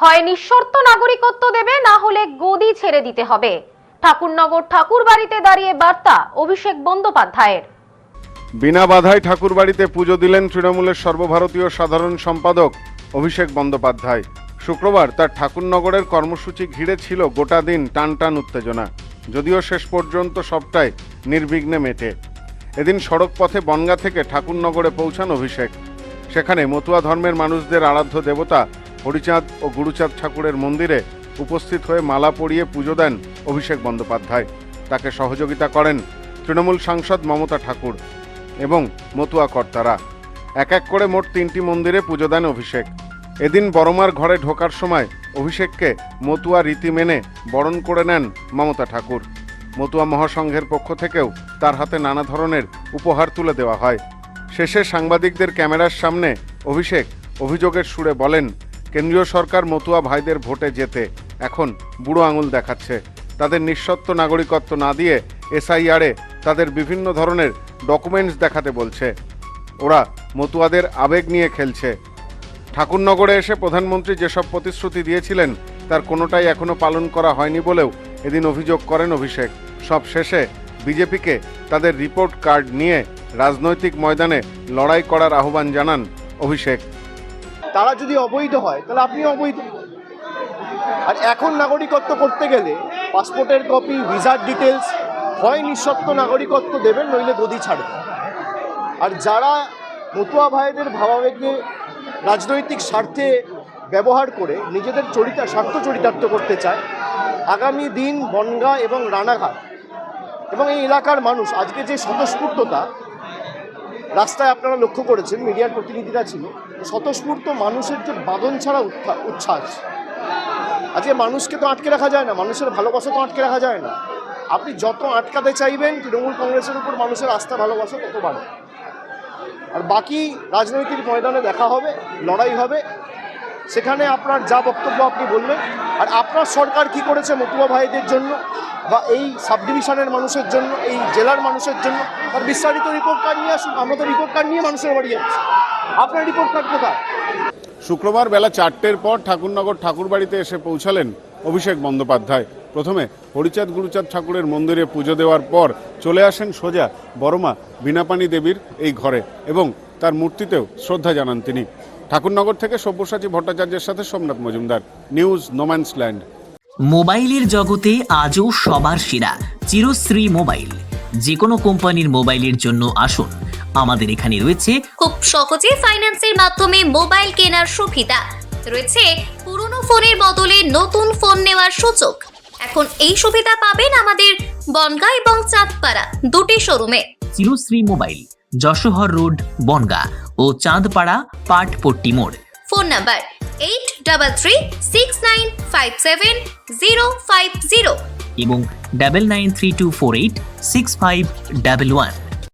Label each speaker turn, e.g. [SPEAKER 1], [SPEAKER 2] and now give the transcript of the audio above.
[SPEAKER 1] হয় নিঃশর্ত নাগরিকত্ব দেবে, না হলে গদি ছেড়ে দিতে হবে। ঠাকুরনগর ঠাকুর বাড়িতে দাঁড়িয়ে বার্তা, অভিষেক বন্দ্যোপাধ্যায়ের।
[SPEAKER 2] বিনা বাধায় ঠাকুরবাড়িতে পুজো দিলেন তৃণমূলের সর্বভারতীয় সাধারণ সম্পাদক অভিষেক বন্দ্যোপাধ্যায়। শুক্রবার তার ঠাকুরনগরের কর্মসূচি ঘিরে ছিল গোটা দিন টান টান উত্তেজনা। যদিও শেষ পর্যন্ত সবটাই নির্বিঘ্নে মেটে। এদিন সড়ক পথে বনগা থেকে ঠাকুরনগরে পৌঁছান অভিষেক। সেখানে মতুয়া ধর্মের মানুষদের আরাধ্য দেবতা হরিচাঁদ ও গুরুচাঁদ ঠাকুরের মন্দিরে উপস্থিত হয়ে মালা পরিয়ে পুজো দেন অভিষেক বন্দ্যোপাধ্যায়। তাকে সহযোগিতা করেন তৃণমূল সাংসদ মমতা ঠাকুর এবং মতুয়া কর্তারা। এক এক করে মোট তিনটি মন্দিরে পুজো দেন অভিষেক। এদিন বড়মার ঘরে ঢোকার সময় অভিষেককে মতুয়া রীতি মেনে বরণ করে নেন মমতা ঠাকুর। মতুয়া মহাসংঘের পক্ষ থেকেও তার হাতে নানা ধরনের উপহার তুলে দেওয়া হয়। শেষে সাংবাদিকদের ক্যামেরার সামনে অভিষেক অভিযোগের সুরে বলেন কেন্দ্রীয় সরকার মতুয়া ভাইদের ভোটে যেতে এখন বুড়ো আঙুল দেখাচ্ছে। তাদের নিঃসত্ব নাগরিকত্ব না দিয়ে এসআইআরে তাদের বিভিন্ন ধরনের ডকুমেন্টস দেখাতে বলছে। ওরা মতুয়াদের আবেগ নিয়ে খেলছে। ঠাকুরনগরে এসে প্রধানমন্ত্রী যেসব প্রতিশ্রুতি দিয়েছিলেন, তার কোনোটাই এখনও পালন করা হয়নি বলেও এদিন অভিযোগ করেন অভিষেক। সব শেষে বিজেপিকে তাদের রিপোর্ট কার্ড নিয়ে রাজনৈতিক ময়দানে লড়াই করার আহ্বান জানান অভিষেক।
[SPEAKER 3] তারা যদি অবৈধ হয়, তাহলে আপনি অবৈধ। আর এখন নাগরিকত্ব করতে গেলে পাসপোর্টের কপি, ভিসার ডিটেলস হয় নিঃসত্ব নাগরিকত্ব দেবেন, নইলে গদি ছাড়বেন আর যারা মতুয়া ভাইদের ভাবাবেগে রাজনৈতিক স্বার্থে ব্যবহার করে নিজেদের চরিতা, স্বার্থ চরিতার্থ করতে চায়, আগামী দিন বনগা এবং রানাঘাট এবং এই এলাকার মানুষ আজকে যে স্বতঃস্ফূর্ততা রাস্তায় আপনারা লক্ষ্য করেছেন, মিডিয়ার প্রতিনিধিরা ছিল, স্বতঃস্ফূর্ত মানুষের যে বাদন ছাড়া উচ্ছ্বাস। আজকে মানুষকে তো আটকে রাখা যায় না, মানুষের ভালোবাসা তো আটকে রাখা যায় না। আপনি যত আটকাতে চাইবেন, তৃণমূল কংগ্রেসের উপর মানুষের আস্থা, ভালোবাসা তত বাড়ে আর বাকি রাজনৈতিক ময়দানে দেখা হবে, লড়াই হবে সেখানে আপনার যা বক্তব্য আপনি বলবেন আর আপনার সরকার কি করেছে মতুয়া ভাইদের জন্য, বা এই সাব ডিভিশনের মানুষের জন্য, এই জেলার মানুষের জন্য, তার বিস্তারিত রিপোর্ট কার্ড নিয়ে আসুন। আমরা তো রিপোর্ট কার্ড নিয়ে মানুষের বাড়ি যাচ্ছি। আপনার রিপোর্ট কার্ড কোথায়?
[SPEAKER 2] শুক্রবার বেলা চারটের পর ঠাকুরনগর ঠাকুরবাড়িতে এসে পৌঁছালেন অভিষেক বন্দ্যোপাধ্যায়। প্রথমে হরিচাঁদ গুরুচাঁদ ঠাকুরের মন্দিরে পুজো দেওয়ার পর চলে আসেন সোজা বড়মা বিনাপানি দেবীর এই ঘরে এবং তার মূর্তিতেও শ্রদ্ধা জানান তিনি। ঠাকুরনগর থেকে সব্যসাচী ভট্টাচার্যের সাথে সোমনাথ মজুমদার। নিউজ নোম্যান্সল্যান্ড
[SPEAKER 4] মোবাইলের জগতে আজও সবার সেরা। চিরশ্রী মোবাইল। যে কোনো কোম্পানির মোবাইলের জন্য আসুন। আমাদের এখানে রয়েছে
[SPEAKER 5] খুব সহজে ফাইন্যান্সের মাধ্যমে মোবাইল কেনার সুবিধা। রয়েছে পুরনো ফোনের বদলে নতুন ফোন নেওয়ার সুযোগ। এখন এই সুবিধা পাবেন আমাদের বনগা এবং চাঁদপাড়া দুটি শোরুমে।
[SPEAKER 4] Chirashree mobile Jessore road Bongaon. ও চাঁদপাড়া পাটপট্টি মোড়।
[SPEAKER 5] Phone number eight double three six nine five seven zero five zero.
[SPEAKER 4] এবং double nine three two four eight six five double one.